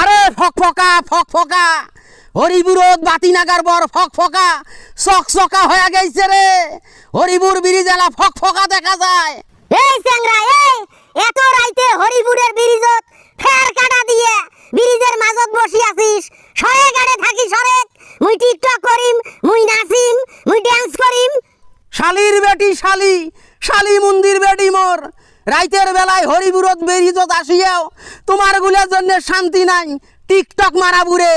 আরে ফক ফকা ফক ফকা। হরিবুরত বাতি নাগার বর ফক ফকা। চক চকা হয়ে গেছে রে। হরিবুর বিরিজেলা ফক ফকা দেখা যায়। এই স্যাংরা এই! এত রাইতে হরিপুরের ব্রিজত ফের কাটা দিয়ে ব্রিজের মাঝত বসি আছিস। সরে গাড়ে থাকি সরে মুই টিকটক করিম মুই নাচিম মুই ড্যান্স করিম। শালির বেটি শালি শালি মন্দির বেটি মোর। রাইতের বেলায় হরিবুরত বেরিজত আসিয়াও, তোমার গুলের জন্য শান্তি নাই। টিকটক মারা বুড়ে।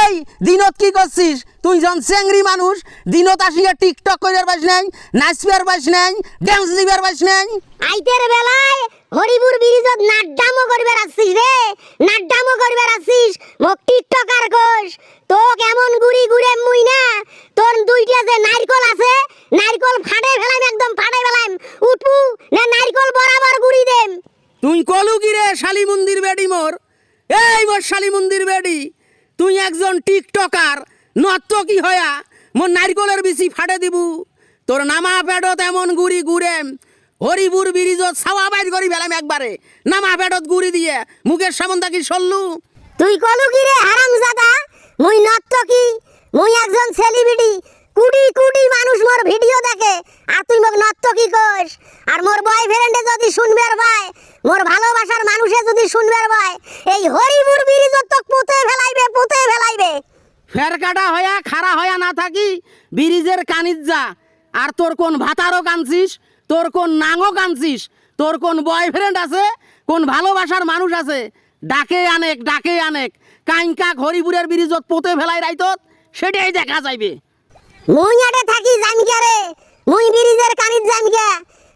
এই, দিনত কি করছিস? তুই জন চেংরি মানুষ, দিনত আসিয়া টিকটক করিবার পাইস নাই, নাচবার পাইস নাই ড্যান্স দিবার পাইস নাই। আইতের বেলায় হরিপুর ব্রিজত নাড্ডামো করবার আসছিস রে। নাড্ডামো করবার আসছিস মোক টিকটক আর কোষ তো কেমন গুড়ি গুড়ে মুই না, তোর দুইটা যে নারকল আছে, নারকল ফাটে ফেলাম একদম ফাটে উঠবু না নারকল বরাবর গুড়ি দেম। তুই কলু কি রে শালি মন্দির বেডি মোর? এই মোর শালি মন্দির বেডি। তুই একজন টিকটকার নর্তকী হয়া মোর নারকলের বিচি ফাটে দিবু। তোর নামা পেটত এমন গুড়ি গুড়েম হরিপুর ব্রিজত ছাওয়া বাইর করি ফেলাম একবারে। নামা পেটত গুড়ি দিয়ে মুখের সামন থাকি সল্লু। তুই কলু কি রে হারামজাদা? মুই নর্তকী মুই একজন সেলিব্রিটি কুড়ি কুড়ি মানুষ মোর ভিডিও দেখে আর তুই মোক নর্তকী কোস আর মোর বয়ফ্রেন্ডে যদি শুনবার ভাই মোর ভালোবাসার মানুষে যদি শুনবার ভাই এই হরিপুর ব্রিজত তো পুঁতে ফেলাইবে পুঁতে ফেলাইবে। ফের কাটা হয়া খাড়া হয়া না থাকি ব্রিজের কানিত যা। আর তোর কোন ভাতারও কানছিস তোর কোন নাঙও কানছিস তোর কোন বয়ফ্রেন্ড আছে কোন ভালোবাসার মানুষ আছে ডাকে আনেক ডাকে আনেক। কাইনকাক হরিপুরের ব্রিজত পোতে ফেলাই রাইতত সেটাই দেখা যাইবে। মুই আটে থাকি জানকে রে মুই ব্রিজের কানিত জানকে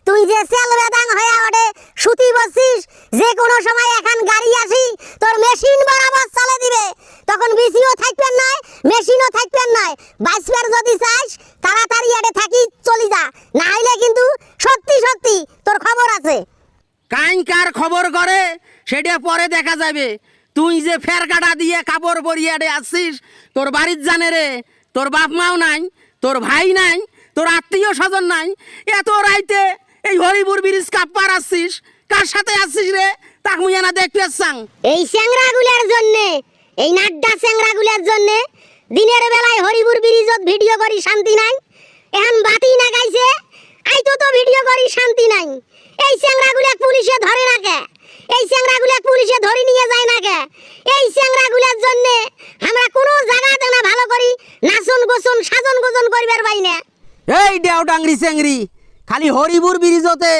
তুই যে সেল বেদাং হয়ে ওটে সুতি বসছিস, যে কোনো সময় এখন গাড়ি আসি, তোর মেশিন বরাবর চলে দিবে। তখন বিসিও থাকবেন নয় মেশিনও থাকবেন নয় বাইসপের যদি চাস, তাড়াতাড়ি আটে থাকি, চলি যা। না হইলে কিন্তু সত্যি সত্যি তোর খবর আছে। কাইন কার খবর করে, সেটা পরে দেখা যাবে। তুই যে ফের কাটা দিয়ে কাপড় পরিয়ে আসছিস, তোর বাড়ির জানে রে, তোর বাপ মাও নাই, তোর ভাই নাই, তোর আত্মীয় স্বজন নাই, এত রাইতে এই হরিপুর ব্রিজ কাপ্পার আসছিস কার সাথে আসছিস রে? তাক মুই না দেখতে আসছাং এই স্যাংরাগুলার জন্যে এই নাড্ডা স্যাংরাগুলার জন্য দিনের বেলায় হরিপুর ব্রিজত ভিডিও করি শান্তি নাই। এখন বাতি না গাইছে আই তো তো ভিডিও করি শান্তি নাই। এই স্যাংরাগুলা পুলিশে ধরে না কে? এই স্যাংরাগুলা পুলিশে ধরে নিয়ে যায় না কে? এই স্যাংরাগুলার জন্যে আমরা কোনো জায়গাতে না ভালো করি নাচন গোসন সাজন গোজন করিবার পাই না এই ডেও ডাংরি চেংরি খালি হরিপুর ব্রিজতে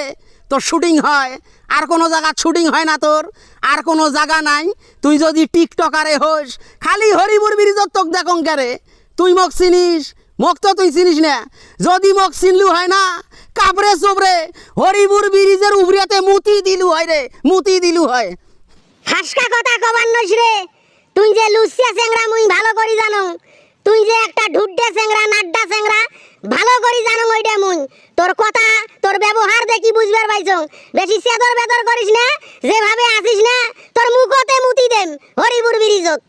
তোর শুটিং হয়। আর কোনো জায়গা শুটিং হয় না তোর। আর কোনো জায়গা নাই। তুই যদি টিকটকারে হোস, খালি হরিপুর ব্রিজত তোক দেখং কারে। তুই মোক চিনিস? মোক তো তুই চিনিস না। যদি মোক চিনলু হয় না, কাপড়ে চোপড়ে হরিপুর ব্রিজের উবরিয়াতে মুতি দিলু হয় রে, মুতি দিলু হয়। হাসকা কথা কবার নইস রে। তুই যে লুচিয়া চেংরা মুই ভালো করি জানো। তুই যে একটা ঢুড্ডে চেংরা নাড্ডা চেংরা ভালো করি জানো ওইটা মুই। তোর কথা, তোর ব্যবহার দেখি বুঝবার পাইছ। বেশি সেদর বেদর করিস না, যেভাবে আসিস না, তোর মুখতে মুতি দেম হরিপুর ব্রিজত।